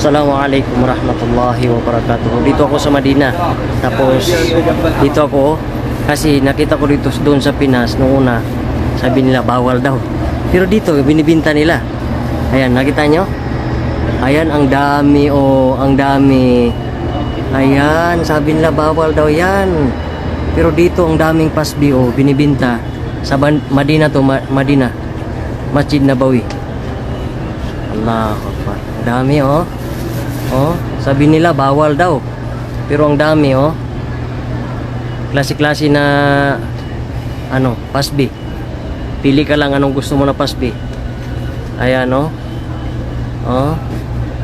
Assalamualaikum warahmatullahi wabarakatuh. Dito ako sa Madina. Tapos dito ako kasi nakita ko dito doon sa Pinas nung una. Sabi nila bawal daw. Pero dito binibinta nila. Ayan, nakita nyo? Ayan, ang dami oh, ang dami. Ayan, sabi nila bawal daw yan. Pero dito ang daming pasbi oh, binibinta. Sa Madina to, Ma- Madina. Masjid Nabawi. Allah Akbar. Dami oh. Oh, sabi nila bawal daw. Pero ang dami oh. Klase-klase na ano, pasbi. Pili ka lang anong gusto mo na pasbi. Ayan oh. Oh.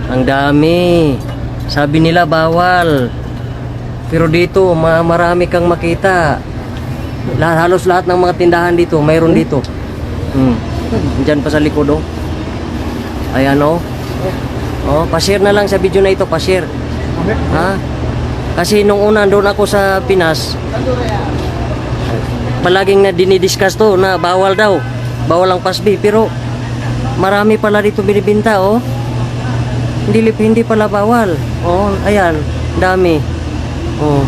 Ang dami. Sabi nila bawal. Pero dito ma- marami kang makita. Lahat, halos lahat ng mga tindahan dito, mayroon dito. Hmm. Diyan pa sa likod oh. Ayan oh. Oh, pa-share na lang sa video na ito, pa-share. Ha? Kasi nung una doon ako sa Pinas, palaging na dinidiscuss to na bawal daw. Bawal ang pasbi, pero marami pala dito binibinta, oh. Hindi, hindi pala bawal. Oh, ayan, dami. Oh.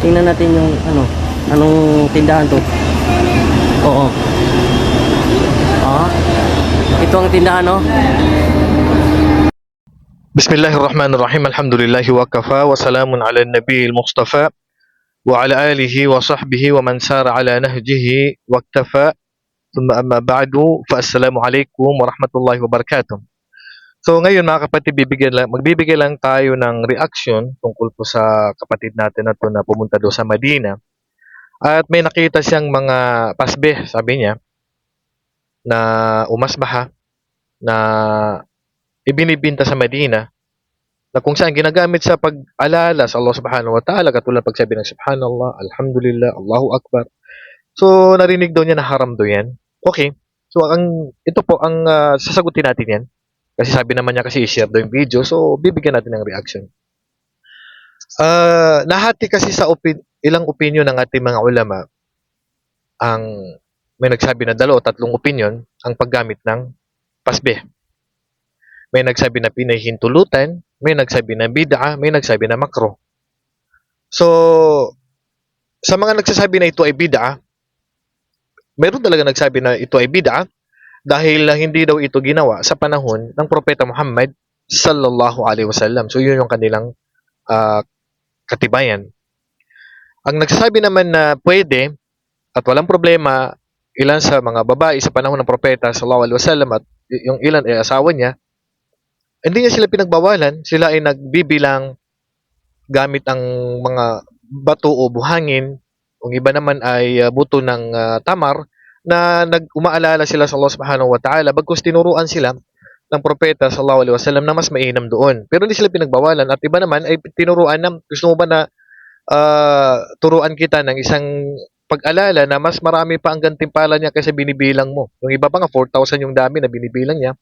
Tingnan natin yung ano, anong tindahan to. Oo. Ah. Ito ang tindahan, oh. Bismillahirrahmanirrahim. Alhamdulillahi wa kafa wa salamun ala nabiyil mustafa wa ala alihi wa sahbihi wa man sara ala nahjihi wa ktafa thumma amma ba'du fa assalamu alaikum wa rahmatullahi wa barakatuh. So ngayon mga kapatid, bibigyan lang, magbibigay lang tayo ng reaction tungkol po sa kapatid natin na to na pumunta doon sa Madina. At may nakita siyang mga pasbeh, sabi niya, na umasbaha na ibinibinta sa Medina na kung saan ginagamit sa pag-alala sa Allah subhanahu wa ta'ala katulad pagsabi ng subhanallah, alhamdulillah, Allahu akbar. So narinig daw niya na haram daw yan. Okay. So ang ito po ang ah, sasagutin natin yan. Kasi sabi naman niya kasi i-share daw yung video. So bibigyan natin ng reaction. Ah, nahati kasi sa opin- ilang opinion ng ating mga ulama ang may nagsabi na dalawa tatlong opinion ang paggamit ng pasbeh. May nagsabi na pinahintulutan, may nagsabi na bid'a, may nagsabi na makro. So, sa mga nagsasabi na ito ay bid'a, meron talaga nagsabi na ito ay bid'a dahil hindi daw ito ginawa sa panahon ng propeta Muhammad sallallahu alaihi wasallam. So, yun yung kanilang ah, katibayan. Ang nagsasabi naman na pwede at walang problema ilan sa mga babae sa panahon ng propeta sallallahu alaihi wasallam at yung ilan ay asawa niya hindi niya sila pinagbawalan, sila ay nagbibilang gamit ang mga bato o buhangin, ang iba naman ay uh, buto ng uh, tamar na nag-umaalala sila sa Allah subhanahu wa ta'ala bagkus tinuruan sila ng propeta sallallahu alaihi wasallam na mas mainam doon. Pero hindi sila pinagbawalan at iba naman ay tinuruan na gusto mo ba na uh, turuan kita ng isang pag-alala na mas marami pa ang gantimpala niya kaysa binibilang mo. Yung iba pa nga 4,000 yung dami na binibilang niya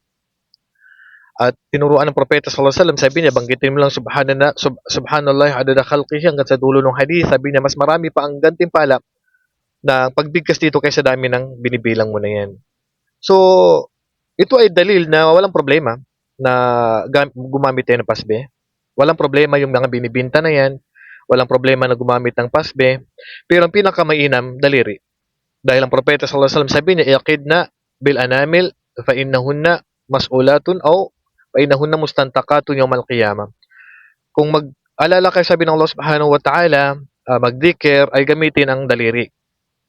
at tinuruan ng propeta sallallahu alaihi wasallam sabi niya banggitin mo lang subhanallah sub, subhanallah adada khalqihi hanggang sa dulo ng hadith. Sabi niya mas marami pa ang gantimpala na pagbigkas dito kaysa dami ng binibilang mo na yan. So ito ay dalil na walang problema na gumamit tayo ng pasbe. Walang problema yung mga binibinta na yan. Walang problema na gumamit ng pasbe. Pero ang pinakamainam daliri. Dahil ang propeta sallallahu alaihi wasallam sabi niya iqidna bil anamil fa innahunna mas'ulatun aw painahun na mustantakatun yung malqiyama. Kung mag-alala kayo sabi ng Allah subhanahu wa ta'ala, uh, magdikir ay gamitin ang daliri.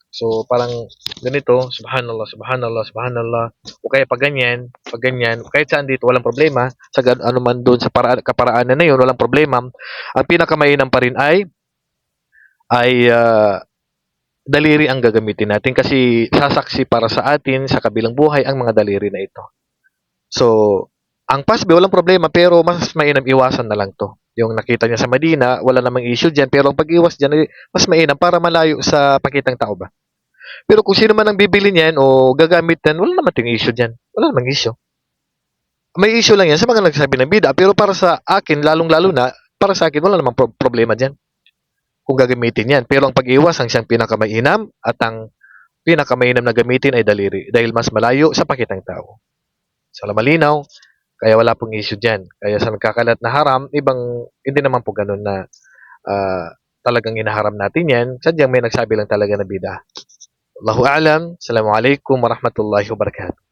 So, parang ganito, subhanallah, subhanallah, subhanallah. O kaya pag ganyan, pag ganyan, kahit saan dito, walang problema. Sa ano man doon sa paraan, kaparaanan na yun, walang problema. Ang pinakamainam pa rin ay, ay ah, daliri ang gagamitin natin kasi sasaksi para sa atin sa kabilang buhay ang mga daliri na ito. So, ang pasbe, walang problema, pero mas mainam iwasan na lang to. Yung nakita niya sa Madina, wala namang issue dyan, pero ang pag-iwas dyan, mas mainam para malayo sa pakitang tao ba. Pero kung sino man ang bibili niyan o gagamit yan, wala naman yung issue dyan. Wala namang issue. May issue lang yan sa mga nagsabi ng bida, pero para sa akin, lalong-lalo na, para sa akin, wala namang pro- problema dyan. Kung gagamitin yan. Pero ang pag-iwas, ang siyang pinakamainam at ang pinakamainam na gamitin ay daliri dahil mas malayo sa pakitang tao. Sa malinaw, Kaya wala pong issue dyan. Kaya sa nagkakalat na haram, ibang, hindi naman po ganun na ah, talagang inaharam natin yan. Sadyang may nagsabi lang talaga na bida. Allahu a'lam. Assalamualaikum warahmatullahi wabarakatuh.